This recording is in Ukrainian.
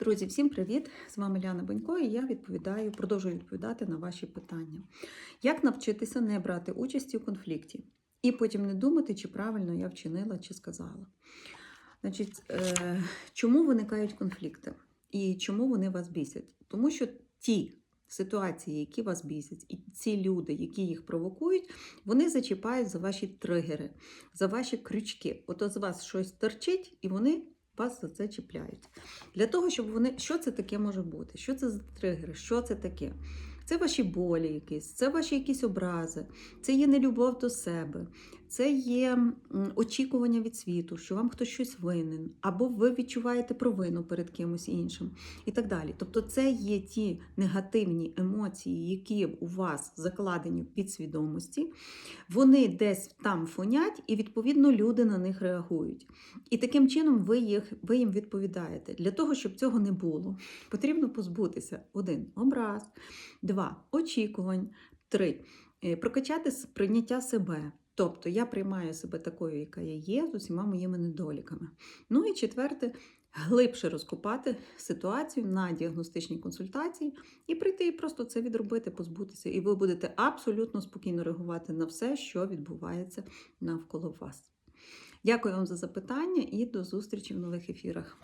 Друзі, всім привіт! З вами Ляна Бонько, і я відповідаю, продовжую відповідати на ваші питання. Як навчитися не брати участі у конфлікті і потім не думати, чи правильно я вчинила чи сказала? Значить, е, чому виникають конфлікти і чому вони вас бісять? Тому що ті ситуації, які вас бісять, і ці люди, які їх провокують, вони зачіпають за ваші тригери, за ваші крючки. От з вас щось торчить, і вони вас за це чіпляють. Для того, щоб вони. Що це таке може бути? Що це за тригери? Що це таке? Це ваші болі якісь, це ваші якісь образи, це є нелюбов до себе, це є очікування від світу, що вам хтось щось винен, або ви відчуваєте провину перед кимось іншим, і так далі. Тобто, це є ті негативні емоції, які у вас закладені в підсвідомості, вони десь там фонять, і відповідно люди на них реагують. І таким чином ви, їх, ви їм відповідаєте. Для того, щоб цього не було, потрібно позбутися один образ, два очікувань, три е, прокачати с- прийняття себе. Тобто я приймаю себе такою, яка я є, з усіма моїми недоліками. Ну і четверте, глибше розкопати ситуацію на діагностичній консультації і прийти і просто це відробити, позбутися. І ви будете абсолютно спокійно реагувати на все, що відбувається навколо вас. Дякую вам за запитання і до зустрічі в нових ефірах.